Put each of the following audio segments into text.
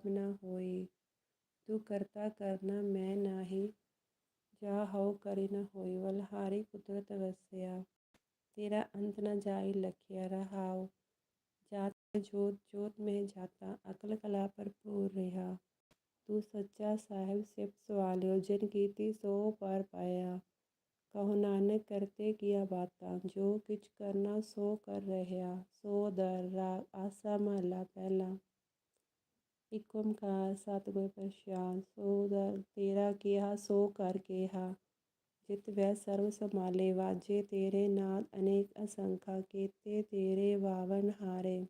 ਆਪ ਨਾ ਹੋਈ ਤੂੰ ਕਰਤਾ ਕਰਨਾ ਮੈਂ ਨਾਹੀ, ਜਾ ਹਉ ਕਰੀ ਨ ਹੋਈ ਬਲਿਹਾਰੀ ਕੁਦਰਤ ਵਸਿਆ, ਤੇਰਾ ਅੰਤ ਨ ਜਾਈ ਲਖਿਆ ਰਹਾਉ। ਜਾਤ ਜੋਤ ਜੋਤ ਮਹਿ ਜਾਤਾ, ਅਕਲ ਕਲਾ ਭਰਪੂਰ ਰਿਹਾ। ਤੂੰ ਸੱਚਾ ਸਾਹਿਬ ਸਿਫਤ ਸਵਾਲਿਓ, ਜਿਨ ਕੀਤੀ ਸੋ ਪਰ ਪਾਇਆ। ਕਹੋ ਨਾਨਕ, ਕਰਤੇ ਕੀਆ ਬਾਤਾਂ, ਜੋ ਕਿਛ ਕਰਨਾ ਸੋ ਕਰ ਰਹਿਆ। ਸੋ ਦਰ ਰਾਗ ਆਸਾ, ਮਹਲਾ ਪਹਿਲਾ। ਇਕ ਓੰਕਾਰ ਸਤਿਗੁਰ ਪ੍ਰਸਾਦ, ਸੋ ਦਰ ਤੇਰਾ ਕਿਹਾ, ਸੋ ਕਰ ਕੇਹਾ। ਜਿਤ ਵੈ ਸਰਬ ਸਮਾਲੇ ਵਾਜੇ ਤੇਰੇ ਨਾਦ ਅਨੇਕ ਅਸੰਖਾ, ਕੀਤੇ ਤੇਰੇ ਵਾਵਨ ਹਾਰੇ।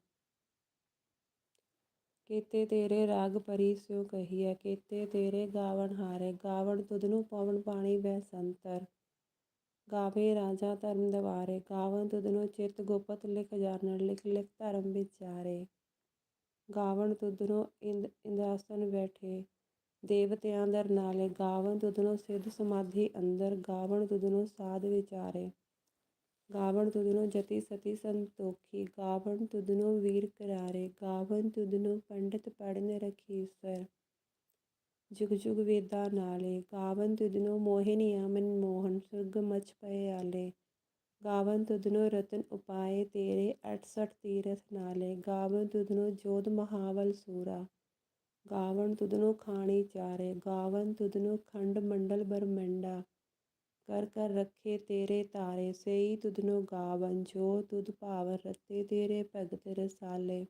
ਕੀਤੇ ਤੇਰੇ ਰਾਗ ਪਰੀ ਸਿਉ ਕਹੀਐ, ਕੀਤੇ ਤੇਰੇ ਗਾਵਣ ਹਾਰੇ। ਗਾਵਣ ਤੁਧ ਨੂੰ ਪਵਨ ਪਾਣੀ ਬੈ ਸੰਤਰ। ਗਾਵੇ ਰਾਜਾ ਧਰਮ ਦਵਾਰੇ। ਗਾਵਨ ਤੁਧਨੂੰ ਚਿਤ ਗੁਪਤ ਲਿਖ ਜਾਣਨ, ਲਿਖ ਲਿਖ ਧਰਮ ਵਿਚਾਰੇ। ਗਾਵਨ ਤੁਧਨੂੰ ਇੰਦ ਇੰਦਾਸਨ ਬੈਠੇ। ਦੇਵਤਿਆਂ ਦਰ ਨਾਲੇ ਗਾਵਣ ਤੁਧਨੂੰ ਸਿੱਧ ਸਮਾਧੀ ਅੰਦਰ ਗਾਵਨ ਤੁਧਨੂੰ ਸਾਧ ਵਿਚਾਰੇ। ਗਾਵਣ ਤੁਧਨੂੰ ਜਤੀ ਸਤੀ ਸੰਤੋਖੀ, ਗਾਵਣ ਤੁਧਨੂੰ ਵੀਰ ਕਰਾਰੇ, ਗਾਵਣ ਤੁਧਨੂੰ ਪੰਡਿਤ ਪੜਨ ਰਖੀਸਰ ਜੁਗ ਜੁਗ ਵੇਦਾਂ ਨਾਲੇ ਗਾਵਨ ਤੁਧਨੂੰ ਮੋਹਿਨੀਆ ਮਨ ਮੋਹਨ ਸੁਰਗ ਮਚ ਪਏ ਆਲੇ। ਗਾਵਨ ਤੁਧਨੂੰ ਰਤਨ ਉਪਾਏ ਤੇਰੇ 68 ਤੀਰਥ ਨਾਲੇ। ਗਾਵਨ ਤੁਧਨੂੰ ਜੋਧ ਮਹਾਵਲ ਸੂਰਾ। ਗਾਵਨ ਤੁਧਨੂੰ ਖਾਣੀ ਚਾਰੇ। ਗਾਵਨ ਤੁਧਨੂੰ ਖੰਡ ਮੰਡਲ ਬਰਮੰਡਾ। ਕਰ ਕਰ ਰੱਖੇ ਤੇਰੇ ਤਾਰੇ। ਸਈ ਤੁਧਨੂੰ ਗਾਵਨ। ਜੋ ਤੁਧ ਭਾਵ ਰਤੇ ਤੇਰੇ ਭਗਤ ਰਸਾਲੇ।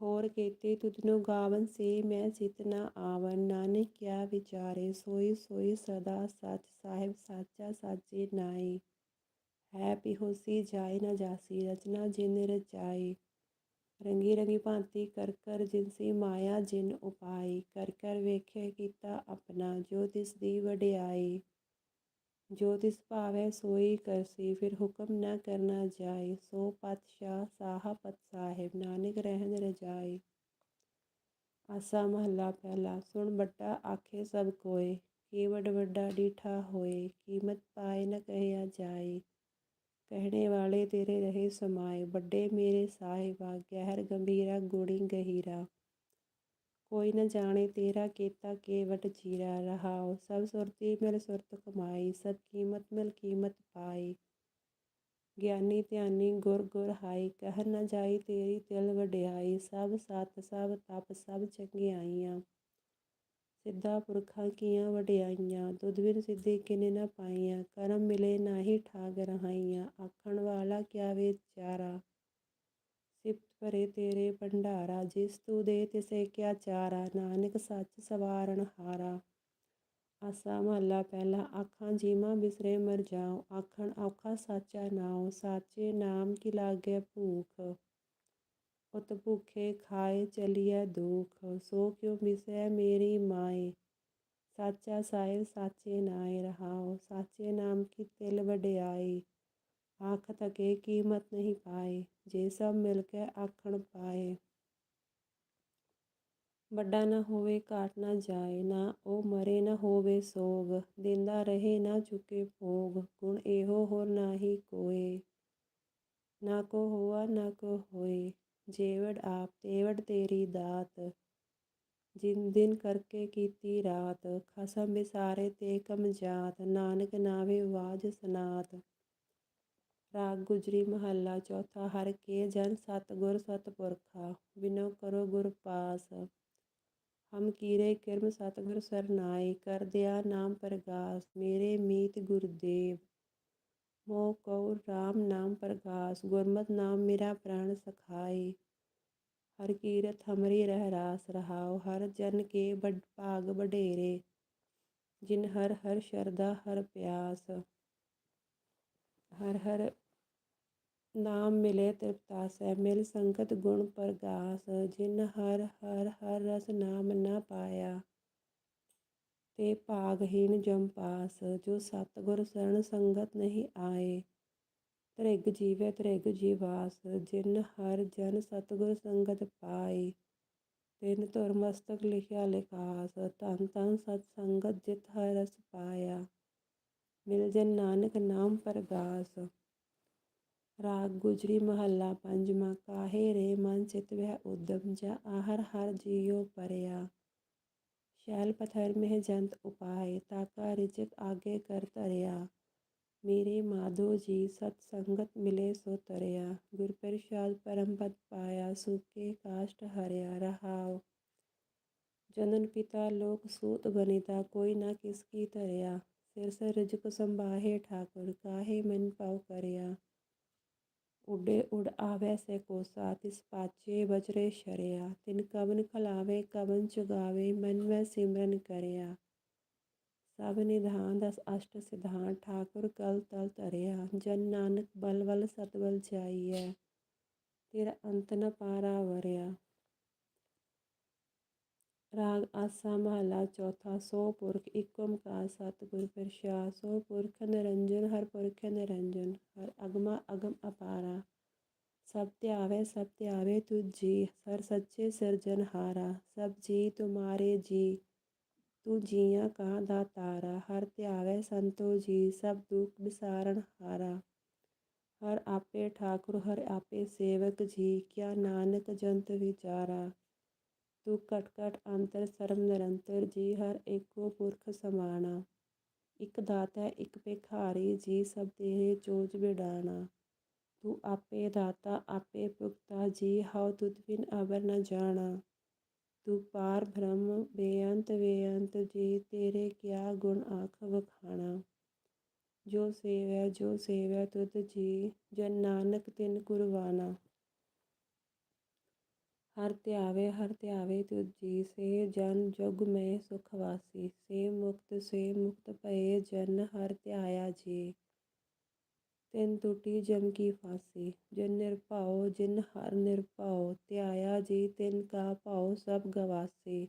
ਹੋਰ ਕੀਤੇ ਤੁਧਨੂੰ ਗਾਵਨ ਸੇ ਮੈਂ ਸਿਤ ਨਾ ਆਵਨ। ਨਾਨਕ ਕਿਆ ਵਿਚਾਰੇ। ਸੋਈ ਸੋਈ ਸਦਾ ਸੱਚ ਸਾਹਿਬ ਸਾਚਾ ਸਾਚੇ ਨਾਈ ਹੈ ਪਿਹੋਸੀ ਜਾਏ ਨ ਜਾਸੀ, ਰਚਨਾ ਜਿਨ ਰਚਾਈ। ਰੰਗੀ ਰੰਗੀ ਭਾਂਤੀ ਕਰ ਕਰ ਜਿਨਸੀ ਮਾਇਆ ਜਿਨ ਉਪਾਈ। ਕਰ ਕਰ ਵੇਖੇ ਕੀਤਾ ਆਪਣਾ, ਜੋ ਤਿਸ ਦੀ ਵਡਿਆਈ। ਜੋ ਤਿਸ ਭਾਵੈ ਸੋਈ ਕਰਸੀ, ਫਿਰ ਹੁਕਮ ਨਾ ਕਰਨਾ ਜਾਏ। ਸੋ ਪਾਤਸ਼ਾਹ ਸਾਹਾ ਪਤ ਸਾਹਿਬ, ਨਾਨਕ ਰਹਿਣ ਰਜਾਈ। ਆਸਾ ਮਹੱਲਾ ਪਹਿਲਾ, ਸੁਣ ਵੱਡਾ ਆਖੇ ਸਭ ਕੋਏ ਕੀ ਵੱਡ ਵੱਡਾ ਡੀਠਾ ਹੋਏ, ਕੀਮਤ ਪਾਏ ਨ ਕਹਿਆ ਜਾਏ। ਕਹਿਣੇ ਵਾਲੇ ਤੇਰੇ ਰਹੇ ਸਮਾਏ ਵੱਡੇ ਮੇਰੇ ਸਾਹਿਬਾ ਗਹਿਰ ਗੰਭੀਰਾ ਗੁਣੀ ਗਹੀਰਾ ਕੋਈ ਨ ਜਾਣੇ ਤੇਰਾ ਕੀਤਾ ਕੇਵਟ ਚੀਰਾ ਰਹਾਉ ਸਭ ਸੁਰਤੀ ਮਿਲ ਸੁਰਤ ਕਮਾਈ ਸਭ ਕੀਮਤ ਮਿਲ ਕੀਮਤ ਪਾਈ ਗਿਆਨੀ ਧਿਆਨੀ ਗੁਰ ਗੁਰ ਹਾਈ ਕਹਿ ਨ ਜਾਈ ਤੇਰੀ ਤਿਲ ਵਡਿਆਈ ਸਭ ਸਤ ਸਭ ਤਪ ਸਭ ਚੰਗਿਆਈਆਂ ਸਿੱਧਾ ਪੁਰਖਾਂ ਕੀਆਂ ਵਡਿਆਈਆਂ ਦੁੱਧ ਬਿਨ ਸਿੱਧੇ ਕਿਨੇ ਨ ਪਾਈਆਂ, ਕਰਮ ਮਿਲੇ ਨਾਹੀ ਠਾਗ ਰਹਾਈਆਂ, ਆਖਣ ਵਾਲਾ ਕਿਆ ਵਿਚਾਰਾ ਸਿਫਤ ਭਰੇ ਤੇਰੇ ਭੰਡਾਰਾ, ਜਿਸ ਤੂੰ ਦੇ ਤਿਸੇ ਕਿਆ ਚਾਰਾ? ਨਾਨਕ ਸੱਚ ਸਵਾਰਨ ਹਾਰਾ। ਆਸਾ ਮਹਲਾ ਪਹਿਲਾ, ਆਖਾਂ ਜੀਮਾ ਬਿਸਰੇ ਮਰ ਜਾਉ, ਆਖਣ ਔਖਾ ਸਾਚਾ ਨਾਉ, ਸਾਚੇ ਨਾਮ ਕੀ ਲਾਗੇ ਭੂਖ? ਉਤ ਭੁਖੇ ਖਾਏ ਚਲੀਐ ਦੁਖ ਸੋ ਕਿਉ ਮਿਸੈ ਮੇਰੀ ਮਾਏ ਸਾਚਾ ਸਾਹਿਬ ਸਾਚੇ ਨਾਏ ਰਹਾਉ ਸਾਚੇ ਨਾਮ ਕੀ ਤਿਲ ਵਡਿਆਈ ਆਖ ਤਕੇ ਕੀਮਤ ਨਹੀਂ ਪਾਏ ਜੇ ਸਭ ਮਿਲ ਕੇ ਆਖਣ ਪਾਏ ਵੱਡਾ ਨਾ ਹੋਵੇ ਘਾਟ ਨਾ ਜਾਏ ਨਾ ਉਹ ਮਰੇ ਨਾ ਹੋਵੇ ਸੋਗ ਦਿੰਦਾ ਰਹੇ ਨਾ ਚੁਕੇ ਭੋਗ ਗੁਣ ਇਹੋ ਹੋਰ ਨਾਹੀ ਕੋਏ ਨਾ ਕੋ ਹੋਆ ਨਾ ਕੋ ਹੋਏ ਜੇਵੜ ਆਪ ਤੇਵੜ ਤੇਰੀ ਦਾਤ, ਜਿਨ ਦਿਨ ਕਰਕੇ ਕੀਤੀ ਰਾਤ, ਖਸਮ ਵਿਸਾਰੇ ਤੇ ਕਮ ਜਾਤ ਨਾਨਕ ਨਾਵੇ ਵਾਜ ਸਨਾਤ। ਰਾਗ ਗੁਜਰੀ ਮਹੱਲਾ ਚੌਥਾ, ਹਰ ਕੇ ਜਨ ਸਤਿਗੁਰ ਸਤ ਪੁਰਖਾ, ਬਿਨੋ ਕਰੋ ਗੁਰ ਪਾਸ। ਹਮ ਕੀਰੇ ਕਿਰਮ ਸਤਗੁਰ ਸਰਨਾਏ ਕਰ ਦਿਆ ਨਾਮ ਪ੍ਰਗਾਸ, ਮੇਰੇ ਮੀਤ ਗੁਰਦੇਵ ਮੋ ਕਉ ਰਾਮ ਨਾਮ ਪ੍ਰਗਾਸ ਗੁਰਮਤ ਨਾਮ ਮੇਰਾ ਪ੍ਰਾਣ ਸਖਾਏ ਹਰ ਕੀਰਤ ਹਮਰੀ ਰਹਿ ਰਾਸ ਰਹਾਉ ਹਰ ਜਨ ਕੇ ਬੜ ਭਾਗ ਬਡੇਰੇ ਜਿਨ ਹਰ ਹਰ ਸ਼ਰਦਾ ਹਰ ਪਿਆਸ ਹਰ ਹਰ ਨਾਮ ਮਿਲੇ ਤ੍ਰਿਪਤਾਸੈ ਮਿਲ ਸੰਗਤ ਗੁਣ ਪ੍ਰਗਾਸ ਜਿਨ ਹਰ ਹਰ ਹਰ ਰਸ ਨਾਮ ਨ ਪਾਇਆ ਤੇ ਭਾਗਹੀਣ ਜਮ ਪਾਸ, ਜੋ ਸਤਗੁਰ ਸਰਣ ਸੰਗਤ ਨਹੀਂ ਆਏ। ਤ੍ਰਿਗ ਜੀਵੇ ਤ੍ਰਿਗ ਜੀਵਾਸ, ਜਿਨ ਹਰ ਜਨ ਸਤਗੁਰ ਸੰਗਤ ਪਾਈ ਤਿਨ ਧੁਰ ਮਸਤਕ ਲਿਖਿਆ ਲਿਖਾਸ ਤਨ ਤਨ ਸਤ ਸੰਗਤ ਜਿਤ ਹਰ ਰਸ ਪਾਇਆ। ਮਿਲ ਜਨ ਨਾਨਕ ਨਾਮ ਪ੍ਰਗਾਸ। ਰਾਗ ਗੁਜਰੀ ਮਹੱਲਾ ਪੰਜਵਾਂ, ਕਾਹੇ ਰੇ ਮਨ ਚਿਤ ਵਹਿ ਉਦਮ, ਜਾ ਆਹਰ ਹਰ ਜੀਉ ਪਰਿਆ। ਸ਼ੈਲ ਪਥਰ ਮਹਿ ਜੰਤ ਉਪਾਏ ਤਾਕਾ ਰਿਜਕ ਆਗੇ ਕਰ ਧਰਿਆ ਮੇਰੇ ਮਾਧੋ ਜੀ ਸਤ ਸੰਗਤ ਮਿਲੇ ਸੋ ਤਰਿਆ ਗੁਰ ਪ੍ਰਸਾਦ ਪਰਮ ਪਦ ਪਾਇਆ ਸੁਕੇ ਕਾਸ਼ਟ ਹਰਿਆ ਰਹਾਉ ਜਨਨ ਪਿਤਾ ਲੋਕ ਸੂਤ ਬਨਿਤਾ ਕੋਈ ਨਾ ਕਿਸ ਕੀ ਧਰਿਆ ਸਿਰ ਸਿਰ ਰਿਜਕ ਸੰਭਾਹੇ ਠਾਕੁਰ ਕਾਹੇ ਮਨ ਪਾਉ ਕਰਿਆ ਉੱਡੇ ਉਡ ਆਵੈ ਸੇ ਕੋਸਾ ਤਿਸ ਪਾਚੇ ਬਜਰੇ ਸ਼ਰਿਆ। ਤਿਨ ਕਵਨ ਖਲਾਵੇ, ਕਵਨ ਚੁਗਾਵੇ, ਮਨ ਮੈਂ ਸਿਮਰਨ ਕਰਿਆ। ਸਭ ਨਿਧਾਨ ਦਸ ਅਸ਼ਟ ਸਿਧਾਨ, ਠਾਕੁਰ ਕਲ ਤਲ ਧਰਿਆ। ਜਨ ਨਾਨਕ ਬਲ ਬਲ ਸਤਬਲ ਜਾਈਐ, ਤੇਰਾ ਅੰਤ ਨ ਪਾਰਾ ਵਰਿਆ। ਰਾਗ ਆਸਾ ਮਹਲਾ ਚੌਥਾ, ਸੋ ਪੁਰਖ ਇਕ ਓੰਕਾਰ ਸਤਿਗੁਰ ਪ੍ਰਸਾਦ ਸੋ ਪੁਰਖ ਨਿਰੰਜਨ, ਹਰ ਪੁਰਖ ਨਿਰੰਜਨ, ਹਰ ਅਗਮਾ ਅਗਮ ਅਪਾਰਾ। ਸਭ ਧਿਆਵੇ ਸਭ ਧਿਆਵੇ ਤੁਜੀ ਸਰ ਸੱਚੇ ਸਿਰਜਨਹਾਰਾ ਸਭ ਜੀ ਤੁਮਾਰੇ ਜੀ, ਤੂੰ ਜੀਆਂ ਕਾ ਦਾਤਾਰਾ ਹਰ ਧਿਆਵੇ, ਸੰਤੋ ਜੀ, ਸਭ ਦੁਖ ਵਿਸਾਰਨ ਹਾਰਾ। ਹਰ ਆਪੇ ਠਾਕੁਰ, ਹਰ ਆਪੇ ਸੇਵਕ ਜੀ, ਕਿਆ ਨਾਨਕ ਜੰਤ ਵਿਚਾਰਾ। ਤੂੰ ਕਟ ਘਟ ਅੰਤਰ ਸਰਮ ਨਿਰੰਤਰ ਜੀ, ਹਰ ਏਕੋ ਪੁਰਖ ਸਮਾਣਾ। ਇਕ ਦਾਤਾ ਇਕ ਭਿਖਾਰੀ, ਜੀ ਸਭ ਤੇਰੇ ਚੋਜ ਵਿਡਾਣਾ ਤੂੰ ਆਪੇ ਦਾਤਾ, ਆਪੇ ਭੁਗਤਾ, ਜੀ ਹਉ ਤੁਧ ਬਿਨ ਅਵਰ ਨ ਜਾਣਾ। ਤੂੰ ਪਾਰ ਬ੍ਰਹਮ, ਬੇਅੰਤ ਬੇਅੰਤ, ਜੀ ਤੇਰੇ ਕਿਆ ਗੁਣ ਆਖ ਵਖਾਣਾ। ਜੋ ਸੇਵੈ ਜੋ ਸੇਵੈ ਤੁਧ ਜੀ, ਜਨ ਨਾਨਕ ਤਿਨ ਕੁਰਬਾਨਾ ਹਰ ਧਿਆਵੇ ਹਰ ਧਿਆਵੇ ਤੁਜੀ ਸੇ ਜਨ ਜੁਗ ਮੈਂ ਸੁਖ ਵਾਸੀ, ਸੇ ਮੁਕਤ ਸੇ ਮੁਕਤ ਭਏ ਜਨ ਹਰ ਧਿਆਇਆ ਜੀ। ਤਿਨ ਟੁੱਟੀ ਜਮ ਕੀ ਫਾਸੀ, ਜਿਨ ਨਿਰਭਉ, ਜਿਨ ਹਰ ਨਿਰਭਉ ਧਿਆਇਆ ਜੀ ਤਿਨ ਕਾ ਭਾਉ ਸਭ ਗਵਾਸੀ।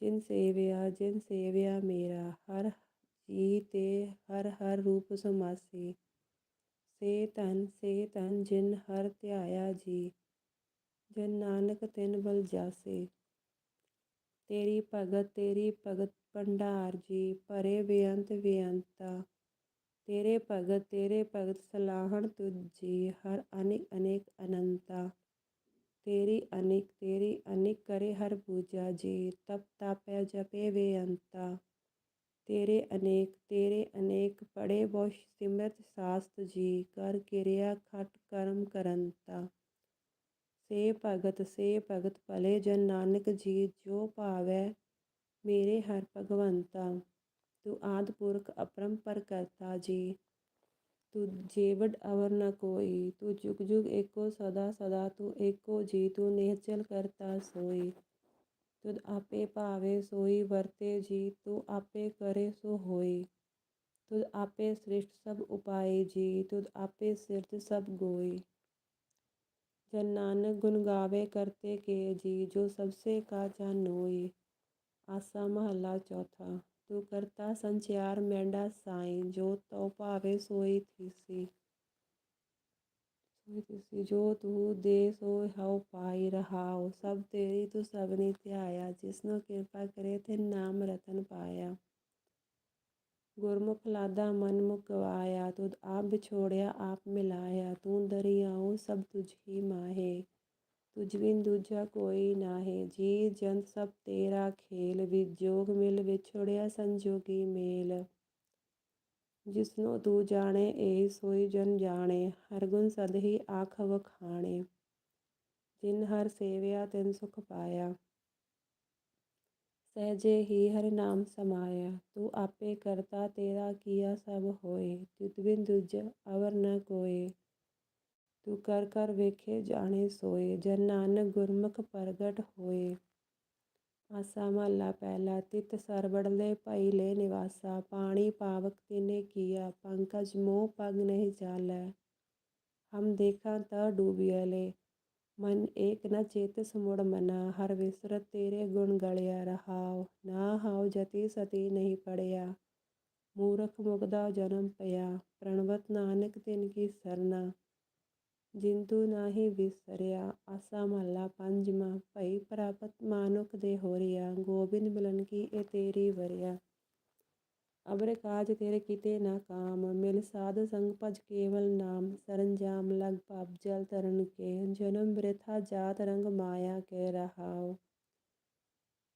ਜਿਨ ਸੇਵਿਆ ਜਿਨ ਸੇਵਿਆ ਮੇਰਾ, ਹਰ ਜੀ ਤੇ ਹਰ ਹਰ ਰੂਪ ਸਮਾਸੀ। ਸੇ ਤਨ ਸੇ ਤਨ ਜਿਨ ਹਰ ਧਿਆਇਆ ਜੀ। ਜੇ ਨਾਨਕ ਤਿਨ ਬਲ ਜਾਸੇ, ਤੇਰੀ ਭਗਤ ਤੇਰੀ ਭਗਤ ਭੰਡਾਰ ਜੀ, ਭਰੇ ਬੇਅੰਤ ਬੇਅੰਤਾ, ਤੇਰੇ ਭਗਤ ਤੇਰੇ ਭਗਤ ਸਲਾਹਣ ਤੁਜੀ ਹਰ ਅਨੇਕ ਅਨੇਕ ਅਨੰਤਾ, ਤੇਰੀ ਅਨੇਕ ਤੇਰੀ ਅਨੇਕ ਕਰੇ ਹਰ ਪੂਜਾ ਜੀ, ਤਪ ਤਾਪੈ ਜਪੇ ਬੇਅੰਤਾ, ਤੇਰੇ ਅਨੇਕ ਤੇਰੇ ਅਨੇਕ ਪੜੇ ਬਹੁ ਸਿਮਰਤ ਸਾਸਤ ਜੀ, ਕਰ ਕਿਰਿਆ ਖਟ ਕਰਮ ਕਰੰਤਾ ਸੇ ਭਗਤ ਸੇ ਭਗਤ ਭਲੇ, ਜਨ ਨਾਨਕ ਜੀ, ਜੋ ਭਾਵੈ ਮੇਰੇ ਹਰ ਭਗਵੰਤਾ। ਤੂੰ ਆਦ ਪੁਰਖ ਅਪਰੰਪਰ ਕਰਤਾ ਜੀ। ਤੂੰ ਜੀਵੜ ਅਵਰ ਨ ਕੋਈ। ਤੂੰ ਜੁਗ ਜੁਗ ਏਕੋ ਸਦਾ ਸਦਾ। ਤੂੰ ਏਕੋ ਜੀ। ਤੂੰ ਨਿਹਚਲ ਕਰਤਾ ਸੋਈ। ਤੂੰ ਆਪੇ ਭਾਵੇ ਸੋਈ ਵਰਤੇ ਜੀ। ਤੂੰ ਆਪੇ ਕਰੇ ਸੋ ਹੋਈ। ਤੂੰ ਆਪੇ ਸ੍ਰਿਸ਼ਟ ਸਭ ਉਪਾਏ ਜੀ। ਤੂੰ ਆਪੇ ਸਿਰਜ ਸਭ ਗੋਈ। ਜਨ ਨਾਨਕ ਗੁਣ ਗਾਵੇ ਕਰਤੇ ਕੇ ਜੀ ਜੋ ਸਭਸੇ ਕਾ ਜਾਨੋਈ ਆਸਾ ਮਹੱਲਾ ਚੌਥਾ ਤੂੰ ਕਰਤਾ ਸੰਚਾਰ ਮੈਂਡਾ ਸਾਈ ਜੋ ਤਉ ਭਾਵੇ ਸੋਈ ਥੀਸੀ ਸੋਈ ਥੀਸੀ ਜੋ ਤੂੰ ਦੇ ਸੋ ਹਉ ਪਾਈ ਰਹਾਉ ਸਭ ਤੇਰੀ ਤੂੰ ਸਭਨੀ ਧਿਆਇਆ ਜਿਸਨੂੰ ਕਿਰਪਾ ਕਰੇ ਤੇ ਨਾਮ ਰਤਨ ਪਾਇਆ ਗੁਰਮੁਖ ਲਾਦਾ ਮਨ ਮੁਖ ਗਵਾਇਆ ਤੁਧ ਆਪ ਵਿਛੋੜਿਆ ਆਪ ਮਿਲਾਇਆ, ਤੂੰ ਦਰਿਆਉ ਸਭ ਤੁਝ ਮਾਹੇ, ਤੁਝ ਬਿਨ ਦੂਜਾ ਕੋਈ ਨਾਹੇ, ਜੀ ਜੰਤ ਸਭ ਤੇਰਾ ਖੇਲ ਵਿਜੋਗ ਮਿਲ ਵਿਛੋੜਿਆ ਸੰਜੋਗੀ ਮੇਲ। ਜਿਸਨੂੰ ਤੂੰ ਜਾਣੇ ਏ ਸੋਈ ਜਨ ਜਾਣੇ, ਹਰ ਗੁਣ ਸਦ ਹੀ ਆਖ ਵਖਾਣੇ, ਜਿਨ ਹਰ ਸੇਵਿਆ ਤਿਨ ਸੁਖ ਪਾਇਆ। ਸਹਿਜੇ ਹੀ ਹਰਿ ਨਾਮ ਸਮਾਇਆ। ਤੂੰ ਆਪੇ ਕਰਤਾ ਤੇਰਾ ਕੀਆ ਸਭ ਹੋਏ। ਤਿਤ ਬਿਨ ਦੁਜ ਅਵਰ ਨ ਕੋਏ। ਤੂੰ ਕਰ ਕਰ ਵੇਖੇ ਜਾਣੇ ਸੋਏ। ਜਨ ਨਾਨਕ ਗੁਰਮੁਖ ਪ੍ਰਗਟ ਹੋਏ। ਆਸਾ ਮਹਲਾ ਪਹਿਲਾ। ਤਿਤ ਸਰਬੜਲੇ ਭਈ ਲੈ ਨਿਵਾਸਾ। ਪਾਣੀ ਪਾਵਕ ਤਿਨੇ ਕੀਆ। ਪੰਕਜ ਮੋਹ ਪਗ ਨਹੀਂ ਚਾਲੈ ਹਮ ਦੇਖਾਂ ਤਾ ਡੂਬਿਆਲੇ ਮਨ ਏਕ ਨ ਚੇਤਸ ਮੁੜ ਮਨਾ, ਹਰ ਵਿਸਰਤ ਤੇਰੇ ਗੁਣ ਗਲਿਆ ਰਹਾਉ, ਨਾ ਹਾਉ ਜਤੀ ਸਤੀ ਨਹੀਂ ਪੜਿਆ। ਮੂਰਖ ਮੁਗਦਾ ਜਨਮ ਪਿਆ, ਪ੍ਰਣਵਤ ਨਾਨਕ ਤਿਨ ਕੀ ਸਰਨਾ। ਜਿੰਤੂ ਨਾਹੀ ਵਿਸਰਿਆ, ਆਸਾ ਮਹਲਾ ਪੰਜਵਾਂ, ਭਈ ਪ੍ਰਾਪਤ ਮਾਨੁਖ ਦੇ ਹੋਰਿਆ, ਗੋਬਿੰਦ ਮਿਲਨ ਕੀ ਇਹ ਤੇਰੀ ਵਰਿਆ। ਅਬਰ ਕਾਜ ਤੇਰੇ ਕਿਤੇ ਨਾ ਕਾਮ, ਮਿਲ ਸਾਧ ਸੰਗ ਭਜ ਕੇਵਲ ਨਾਮ अंजाम लग पाप जल तरण के, जन्म वृथा जात रंग माया के रहाओ।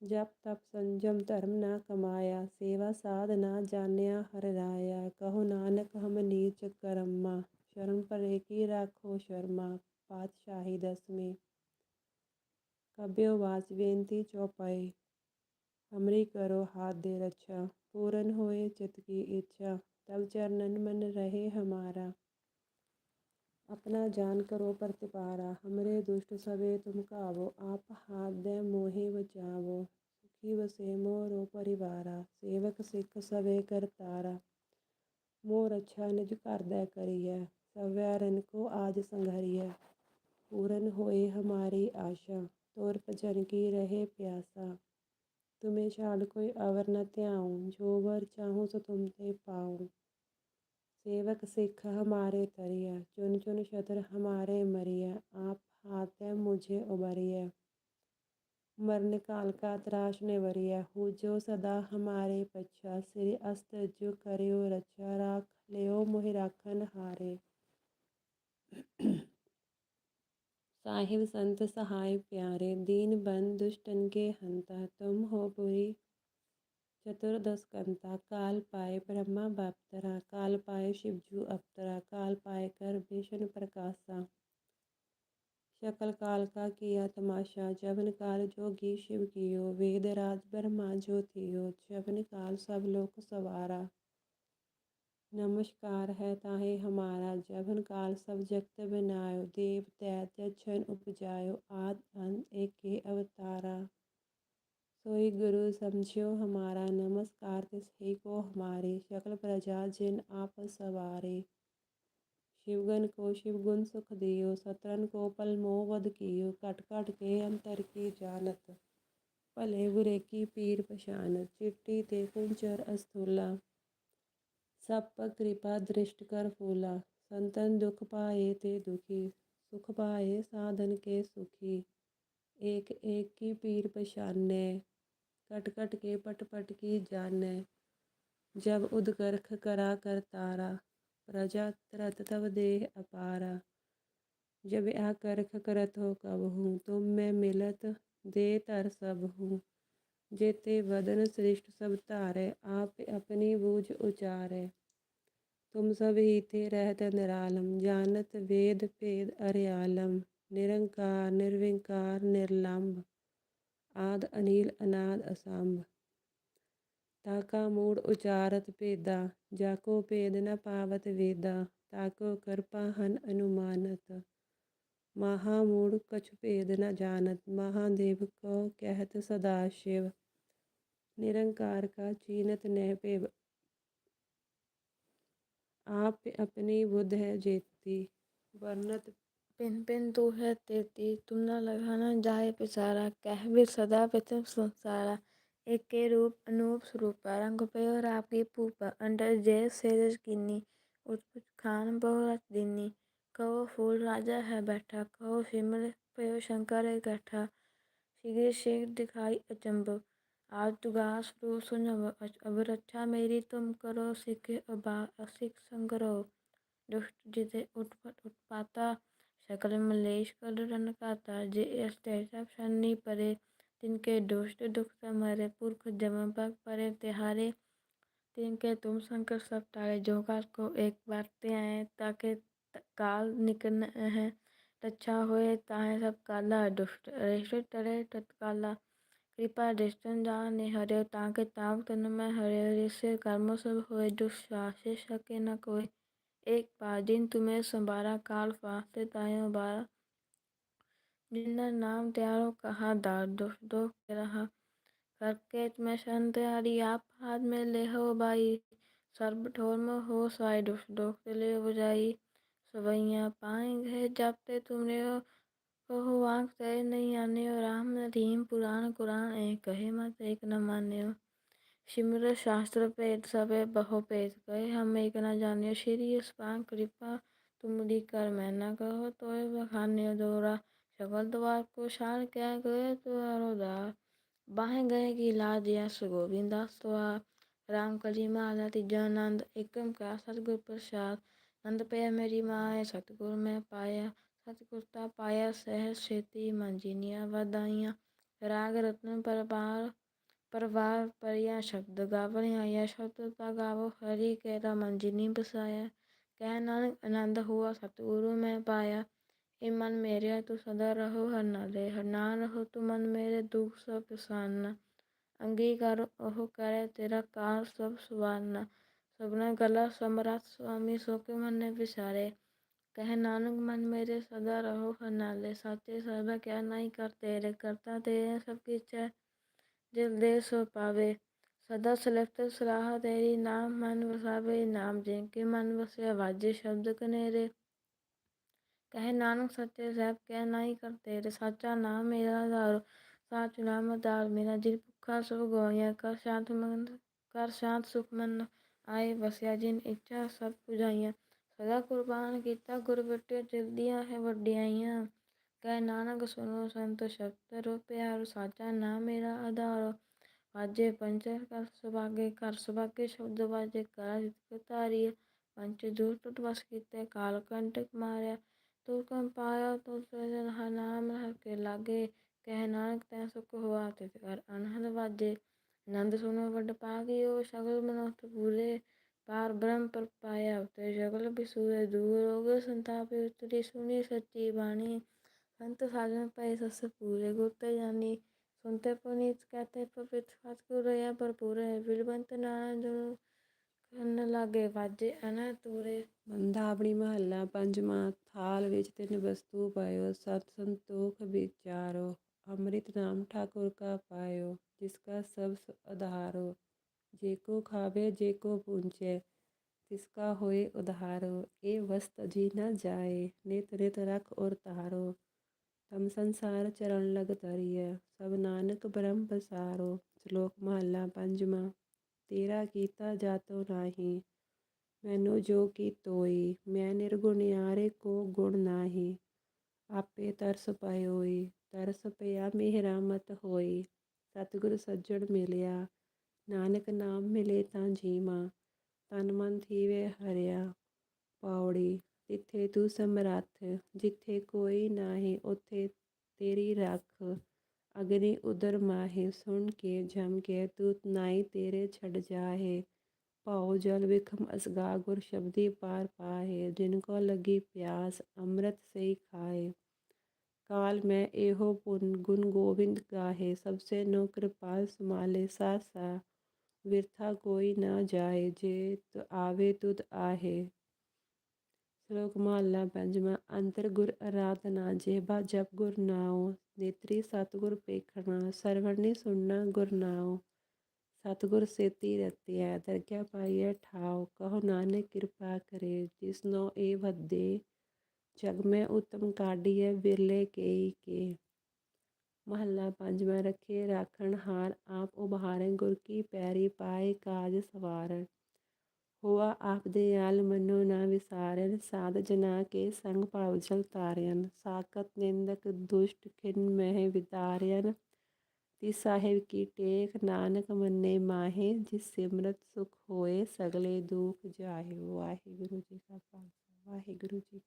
जप तप संजम धर्म ना कमाया, सेवा साध ना जान्या हर राया। कहो नानक, हम नीच करम्मा पर एक ही राखो शर्मा, पातशाही दसवें। कब्यो वाच बेनती चौपाई, हमरी करो हाथ दे रक्षा। पूरन होए चित की इच्छा, तब चरणन मन रहे हमारा। अपना जान करो प्रतिपारा, हमरे दुष्ट सवे तुम कावो, आप हाथ दे मोहे बचावो, सुखी वसे मोरो परिवारा, सेवक सिख सबे करतारा मोर अच्छा निज कर दे करिए सब वैरन को आज संघरिए। पूरन होए हमारी आशा, तोर भजन की रहे प्यासा। तुम्हें छाड़ कोई अवर न त्याऊं, जो वर चाहूँ सो तुम ते पाऊँ। सेवक सिख हमारे तरिया, चुन चुन शतर हमारे मरिया, आप हाथ मुझे उबरिया। मरण काल का त्राश ने वरिया हु जो सदा हमारे पच्छा श्री अस्त जो करियो रक्षा राख लियो मोहि राखन हारे। साहिब संत सहाय प्यारे, दीन बन दुष्टन के हंता, तुम हो पुरी चतुर्दश कंता काल पाए ब्रह्मा बापतरा काल पाए शिवजू अवतरा काल पाए कर भीषण प्रकाशा। शकल काल का किया तमाशा जबन काल जोगी शिव कियो वेद राज ब्रह्मा जो थियो जबन काल सब लोक सवारा। नमस्कार है ताहे हमारा जवन काल सब जगत बनायो, देव, दैत्य छन उपजायो, आद अंत एक अवतारा। सोई गुरु समझो हमारा नमस्कार तिसही को हमारे शक्ल प्रजा जिन आप सवारे। शिवगन को शिवगुण सुख दियो, सतरन को पल मोवध कियो कट कट के अंतर की जानत। भले बुरे की पीर पछानत चिट्टी ते कुंचर अस्थूला। सप कृपा दृष्ट कर फूला, संतन दुख पाए ते दुखी, सुख पाए साधन के सुखी। एक एक की पीर पछाने कट कट के पट पट की जाने। जब उदगर्ख करा कर तारा, प्रजा तरत तब देह अपारा। जब आ करख करत हो कब हूँ, तुम तो मैं मिलत दे तर सब हूँ। जेते वदन श्रेष्ठ सब तारे, आप अपनी बूझ उचारे। तुम सब ही थे रहत निरालम, जानत वेद भेद अरयालम। निरंकार, निर्विकार निर्लम्ब निर्लंब आद अनिल अनाद असंभ ताका मूड उचारत भेदा जाको भेद न पावत वेदा ताको कृपा हन अनुमानत महामूड कछ भेद न जानत महादेव को कहत सदाशिव निरंकार का चीनत नह पेव आप अपनी बुद्ध है जेती वर्णत पिन पिन तू है तेती, तुम ना लगाना जाए पिसारा, कह भी सदा पितम संसारा। एक के रूप, अनूप स्वरूप, रंग पे और आपकी पूपा, अंडर जय सेज कीनी उत्पुत खान बहुरत दीनी कहो फूल राजा है बैठा, कहो सिमर पयो शंकर इकट्ठा शीघ्र शीघ्र दिखाई अचंभ, आज दुगास रू सुनब अब रक्षा मेरी तुम करो, सिख अबा, असिख संग्रह दुष्ट जिते उत्पट उत्पाता जे अस्तेजा शनि परे तिनके दुष्ट दुख समरे पुरख जम पग परे तिहारे तिनके तुम शंकर सब टाले। जोगा को एक बार ते आए, ताके काल निकन है, रक्षा होए, ताहे सब काला दुष्ट। रेष्ट टरे तत्काला, कृपा दृष्टन जाने हरे, ताके ताक तन में हरे हरे से कर्म सब होए दुष्सासे सके न कोई एक बार दिन तुम्हें संबारा काल फास्ते तायो बारा जिन्ना नाम त्यारो कहा दार दुख दुख रहा। करके तुम्हें संत हरी आप हाथ में ले हो बाई। सर्व ठोर में हो साई दुख दुख ले बुझाई सवैया पाएँगे जब ते तुमने हो, कहो वाक तय नहीं आने और राम रहीम पुराण, कुरान एक कहे मत, एक न माने सिमर शास्त्र पेद सबे बहु पेद कहे हम एक न जानियो श्री पान कृपा तुमरी कर मैं न कहो तो बखाने दोरा सकल द्वार को शार क्या गए तो द्वार बाहें गए की ला दिया सो गोविंदास तो ਰਾਮ ਕਲੀ ਮਹਲਾ ਤੀਜਾ ਆਨੰਦ ਏਕ ਓੰਕਾਰ ਸਤਿਗੁਰ ਪ੍ਰਸਾਦ ਆਨੰਦ ਪਿਆ ਮੇਰੀ ਮਾਏ ਸਤਿਗੁਰ ਮੈਂ ਪਾਇਆ ਸਤਿਗੁਰ ਤਾ ਪਾਇਆ ਸਹਿ ਛੇਤੀ ਮੰਜੀਨੀਆਂ ਵਧਾਈਆਂ ਰਾਗ ਰਤਨ ਪਰਵਾਰ ਪਰਵਾਰ ਪਰਿਆ ਸ਼ਬਦ ਗਾਵਣ ਆਇਆ ਸ਼ਬਦ ਤਾ ਗਾਵੋ, ਹਰੀ ਕੇਰਾ ਮੰਜੀਨੀ ਬਸਾਇਆ। ਕਹਿ ਨਾਨਕ, ਆਨੰਦ ਹੁਆ ਸਤਿਗੁਰੂ ਮੈਂ ਪਾਇਆ। ਏ ਮਨ ਮੇਰਿਆ, ਤੂੰ ਸਦਾ ਰਹੋ, ਹਰ ਨਾਲੇ, ਹਰ ਨਾਮ ਰਹੋ, ਤੂੰ ਮਨ ਮੇਰੇ ਦੁਖ ਸਭ ਪਸਾਨਾ ਅੰਗੀਕਾਰ ਉਹ ਕਰੇ ਤੇਰਾ ਕਾਰ ਸਭ ਸਵਾਰਨਾ। ਸਭਨਾ ਗਲਾ ਸਮਰੱਥ, ਸੁਆਮੀ ਸੋ ਕੇ ਮਨੇ ਵਿਚਾਰੇ ਕਹਿ ਨਾਨਕ, ਮਨ ਮੇਰੇ ਸਦਾ ਰਹੋ, ਹਰ ਨਾਲੇ, ਸਾਚੇ ਸਰਬਾ ਕਿਆ ਨਹੀਂ ਕਰ ਤੇਰੇ, ਕਰਤਾ ਤੇਰੇ ਸਭ ਕੀਚੈ ਜਿਲ ਦੇ ਸੋ ਪਾਵੇ। ਸਦਾ ਸਲਿਪਤ ਸਲਾਹ ਤੇਰੀ, ਨਾਮ ਮਨ ਵਸਾਵੇ, ਨਾਮ ਜਿਨ ਕੇ ਮਨ ਵਸਿਆ ਵਾਜੇ ਸ਼ਬਦ ਕਨੇਰੇ। ਕਹੇ ਨਾਨਕ ਸੱਚੇ ਸਾਹਿਬ, ਕਹਿ ਨਹੀਂ ਕਰ ਤੇਰੇ, ਸਾਚਾ ਨਾਮ ਮੇਰਾ ਆਧਾਰ ਸਾਚ ਨਾਮ ਆਧਾਰ ਮੇਰਾ, ਜਿਨ ਭੁੱਖਾ ਸਭ ਗਵਾਇਆ ਕਰ ਸ਼ਾਂਤ ਮਨ, ਕਰ ਸ਼ਾਂਤ ਸੁਖ ਮਨ ਆਏ, ਵਸਿਆ ਜਿਨ ਇੱਛਾ ਸਭ ਪੁਜਾਈਆਂ। ਸਦਾ ਕੁਰਬਾਨ ਕੀਤਾ, ਗੁਰ ਬਿਟੇ ਜਲਦੀਆਂ ਹੈ ਵੱਡਿਆਈਆਂ। ਕਹਿ ਨਾਨਕ ਸੁਨੋ ਸੰਤ ਸ਼ਬਦ ਰੋ ਪਿਆਰ ਸਾਚਾ ਨਾਮ ਮੇਰਾ ਆਧਾਰ। ਵਾਜੇ ਪੰਚ ਕਰ ਸੁਭਾਗੇ ਕਰ ਸੁਭਾਗੇ ਸ਼ਬਦ ਵਾਜੇ ਕਰਾ ਜਿਤ ਧਾਰੀ। ਪੰਚ ਦੂਰ ਟੁੱਟ ਵਸ ਕੀਤੇ ਕਾਲ ਕੰਟਕ ਮਾਰਿਆ। ਤੂੰ ਕੰ ਪਾਇਆ ਤੂੰ ਸਜਨ ਹ ਹਰ ਕੇ ਲਾਗੇ। ਕਹਿ ਨਾਨਕ ਤੈ ਸੁਖ ਹੋਆ ਤਿਤ ਕਰ ਅਨਹਦ ਵਾਜੇ। ਆਨੰਦ ਸੁਨੋ ਵੱਡ ਪਾਗਿਓ, ਸਗਲ ਮਨੋਰਥ ਪੂਰੇ। ਪਾਰ ਬ੍ਰਹਮ ਪਰ ਪਾਇਆ ਉਤੇ ਜਗਲ ਬਿਸੂਰੇ। ਦੂਰ ਰੋਗ ਸੰਤਾਪ ਉਤਰੀ ਸੁਣੀ ਸੱਚੀ ਬਾਣੀ। ਸੰਤ ਸਾਜਨ ਪਏ ਸਸ ਪੂਰੇ ਗੁਰ ਤੇ ਜਾਨੀ ਸੁਨਤੇ ਪੁਨੀਤ ਕਹਤੇ ਪਵਿੱਤ ਸਤਿਗੁਰ ਲਾਗੇ ਵਾਜੇ ਅਨ ਤੂਰੇ। ਬੰਦਾਵਣੀ ਮਹੱਲਾ ਪੰਜਵਾਂ ਥਾਲ ਵਿੱਚ ਤਿੰਨ ਵਸਤੂ ਪਾਇਓ, ਸਤ ਸੰਤੋਖ ਵਿਚਾਰੋ, ਅੰਮ੍ਰਿਤ ਨਾਮ ਠਾਕੁਰ ਕਾ ਪਾਇਓ, ਜਿਸ ਕਾ ਸਭ ਆਧਾਰੋ ਜੇ ਕੋ ਖਾਵੇ, ਜੇ ਕੋ ਪੂੰਚੇ ਤਿਸ ਕਾ ਹੋਏ ਉਧਾਰੋ। ਇਹ ਵਸਤ ਜੀ ਨਾ ਜਾਏ, ਨਿਤ ਨਿਤ ਰਖ ਔਰ ਤਾਰੋ ਤਮ ਸੰਸਾਰ ਚਰਨ ਲਗ ਤਰੀਐ ਸਭ ਨਾਨਕ ਬ੍ਰਹਮ ਬਸਾਰੋ ਸ਼ਲੋਕ ਮਹੱਲਾ ਪੰਜਵਾਂ। ਤੇਰਾ ਕੀਤਾ ਜਾਤੋ ਨਾਹੀ, ਮੈਨੂੰ ਜੋ ਕੀ ਤੋਈ, ਮੈਂ ਨਿਰਗੁਣਿਆਰੇ ਕੋ ਗੁਣ ਨਾਹੀ। ਆਪੇ ਤਰਸ ਪਇਓਈ ਤਰਸ ਪਿਆ ਮਿਹਰਾ ਮਤ ਹੋਈ। ਸਤਿਗੁਰ ਸੱਜਣ ਮਿਲਿਆ, ਨਾਨਕ ਨਾਮ ਮਿਲੇ ਤਾਂ ਜੀਵਾ। ਤਨ ਮਨ ਥੀਵੇ ਹਰਿਆ ਪਾਉੜੀ ਜਿੱਥੇ ਤੂੰ ਸਮਰੱਥ, ਜਿੱਥੇ ਕੋਈ ਨਾਹੀ, ਉਥੇ ਤੇਰੀ ਰੱਖ। ਅਗਨੀ ਉਦਰ ਮਾਹੇ, ਸੁਣ ਕੇ, ਜਮ ਕੇ, ਤੂੰ ਨਾਈ ਤੇਰੇ ਛੱਡ ਜਾਹੇ। ਭਾਉ ਜਲ ਵਿਖਮ ਅਸਗਾ, ਗੁਰ ਸ਼ਬਦੀ ਪਾਰ ਪਾਹੇ। ਜਿਨ ਕੋ ਲੱਗੀ ਪਿਆਸ, ਅੰਮ੍ਰਿਤ ਸਈ ਖਾਏ ਕਾਲ ਮੈਂ ਇਹੋ ਪੁਨ, ਗੁਣ ਗੋਬਿੰਦ ਗਾਹੇ। ਸਭ ਸੇ ਨੋ ਕਿਰਪਾਲ ਸਮਾਲੇ ਸਾ ਸਾ ਵਿਰਥਾ ਕੋਈ ਨਾ ਜਾਏ ਜੇ ਤ ਆਵੇ, ਤੁਧ ਆਹੇ। ਸ਼ਲੋਕ ਮਹੱਲਾ ਪੰਜਵਾਂ, ਅੰਤਰ ਗੁਰ ਆਰਾਧਨਾ ਜੇਬਾ ਜਪ ਗੁਰ ਨਾਉ, ਨੇਤਰੀ ਸਤਿਗੁਰ ਪੇਖਣਾ, ਸਰਵਣੀ ਸੁਣਨਾ ਗੁਰ ਨਾਉ। ਸਤਿਗੁਰ ਸੇਤੀ ਰਤਿਆ ਦਰਗਿਆ ਪਾਈਐ ਠਾਉ, ਕਹੋ ਨਾਨਕ ਕਿਰਪਾ ਕਰੇ ਜਿਸਨੋ ਇਹ ਵੱਦੇ ਜਗ ਮੈਂ ਉਤਮ ਕਾਢੀਐ ਬਿਰਲੇ ਕੇਈ ਕੇ। ਮਹੱਲਾ ਪੰਜਵਾਂ, ਰੱਖੇ ਰਾਖਣ ਹਾਰ, ਆਪ ਉਭਾਰੇ, ਗੁਰ ਕੀ ਪੈਰੀ ਪਾਏ ਕਾਜ ਸਵਾਰਨ ਹੋਆ ਆਪ ਦੇ ਆਲ ਮਨੋ ਨਾ ਵਿਸਾਰਨ ਸਾਧ ਜਨਾ ਕੇ ਸੰਗ ਭਾਵ ਜਲ ਤਾਰਿਆਨ ਸਾਕਤ ਨਿੰਦਕ ਦੁਸ਼ਟ ਖਿਨ ਮਹਿ ਵਿਦਾਰਿਆਨ ਤੀ ਸਾਹਿਬ ਕੀ ਟੇਕ, ਨਾਨਕ ਮੰਨੇ ਮਾਹੇ, ਜਿਸ ਸਿਮਰਤ ਸੁਖ ਹੋਏ, ਸਗਲੇ ਦੁਖ ਜਾਹੇ, ਵਾਹਿਗੁਰੂ ਜੀ ਕਾ ਖਾਲਸਾ, ਵਾਹਿਗੁਰੂ ਜੀ